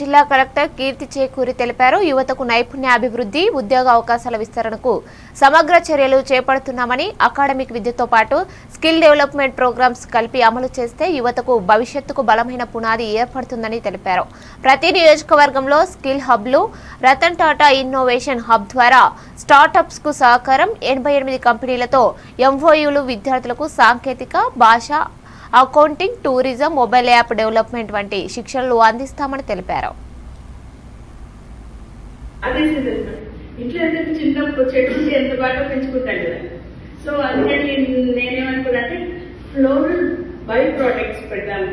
జిల్లా కలెక్టర్ కీర్తి చేకూరి తెలిపారు. యువతకు నైపుణ్యాభివృద్ధి ఉద్యోగ అవకాశాల విస్తరణకు సమగ్ర చర్యలు చేపడుతున్నామని అకాడమిక్ విద్యతో పాటు స్కిల్ డెవలప్మెంట్ ప్రోగ్రామ్స్ కలిపి అమలు చేస్తే యువతకు భవిష్యత్తుకు బలమైన పునాది ఏర్పడుతుందని తెలిపారు. ప్రతి నియోజకవర్గంలో స్కిల్ హబ్లు రతన్ టాటా ఇన్నోవేషన్ హబ్ ద్వారా స్టార్టప్స్కు సహకారం ఎనభై ఎనిమిది కంపెనీలతో ఎంఓయూలు విద్యార్థులకు సాంకేతిక భాష accounting tourism mobile app development వంటి శిక్షణలు అందిస్తామని తెలిపారు. అదే సీజన్ ఇంట్లో ఎందుకు చిన్నప్పుడు చెట్టు ఉంటే ఎంత బాగా పెంచుకుంటాడు కదా? సో అందుకని నేనేమనుకున్నా అంటే ఫ్లోరల్ బై ప్రోడక్ట్స్ పెడదాము.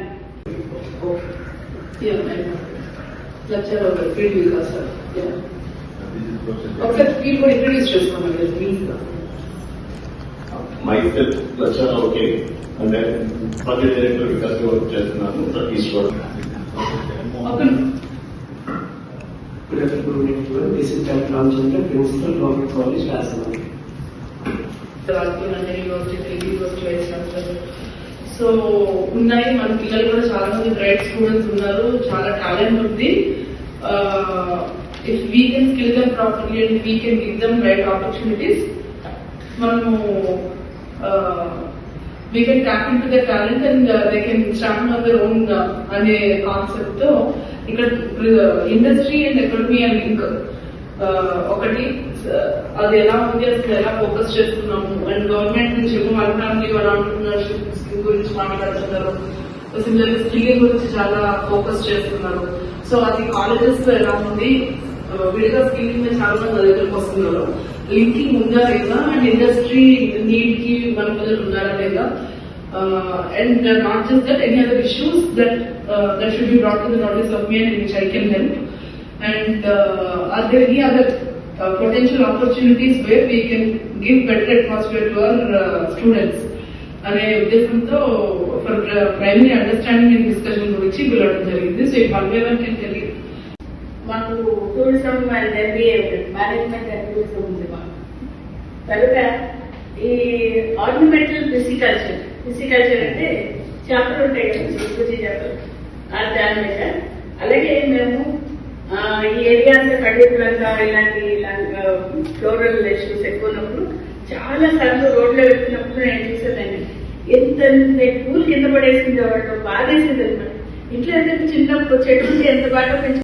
లెక్చర్ ఒక ఫీల్డ్ వికాస్ సార్ ఒకసారి ఫీల్డ్ కూడా introduce చేసుకోమండి please myself, okay, and then project director because you work చేస్తున్నాను ప్రతి స్టోర్ ఒక Good afternoon, everyone. This is Dr. Ramchandra, Principal, Government College, Rasamani. రాజకీయ university university vice chancellor so ఉన్నాయి మన పిల్లలు కూడా చాలా మంది బ్రైట్ స్టూడెంట్స్ ఉన్నారు చాలా టాలెంట్ ఉంది if we can skill them properly and we can give them right opportunities మనము we can tap in to the talent and they can stand on their own అనే కాన్సెప్ట్తో ఇక్కడ industry and economy and link ఒకటి uh, అది ఎలా ఉంది అసలు ఎలా ఫోకస్ చేస్తున్నాము? అండ్ గవర్నమెంట్ నుంచి ఏమో one family one entrepreneurship skill గురించి మాట్లాడుతున్నారు. సిమిలర్ స్కిల్ గురించి చాలా ఫోకస్ చేస్తున్నారు. సో అది కాలేజెస్లో ఎలా ఉంది? విడిగా స్కిల్లింగ్ మీద చాలా మంది దగ్గరకు వస్తున్నారు. లింకింగ్ ఉందా లేదా అండ్ ఇండస్ట్రీ నీడ్ కి మన పిల్లలు ఉన్నారా లేదా and not just that any other issues that that should be brought to the knowledge of me and which I can help and uh, are there any other uh, potential opportunities where we can give better atmosphere to our uh, students అనే ఉద్దేశంతో for primary understanding and discussion గురించి పిలవడం జరిగింది so ఈ పల్వేవన్ can తెలియదు మాకు tourism and MBA management and tourism ఉంది మాకు. కనుక ఈ ఆర్నమెంటల్ ఫిసికల్చర్ ఫిసికల్చర్ అంటే చేపలు ఉంటాయి కదా చేపలు. ఆ దాని మీద. అలాగే మేము ఈ ఏరియా అంతా కడిపులంగా ఇలాంటి ఫ్లోరల్ ఇష్యూస్ ఎక్కువ ఉన్నప్పుడు చాలా సార్లు రోడ్లో వెళ్తున్నప్పుడు నేను చూసేదాన్ని. ఎంత పూలు కింద పడేసింది వాళ్ళు బాధేసింది అనమాట ఇంట్లో అయితే చిన్నప్పుడు చెట్టు ఎంత బాగా పెంచు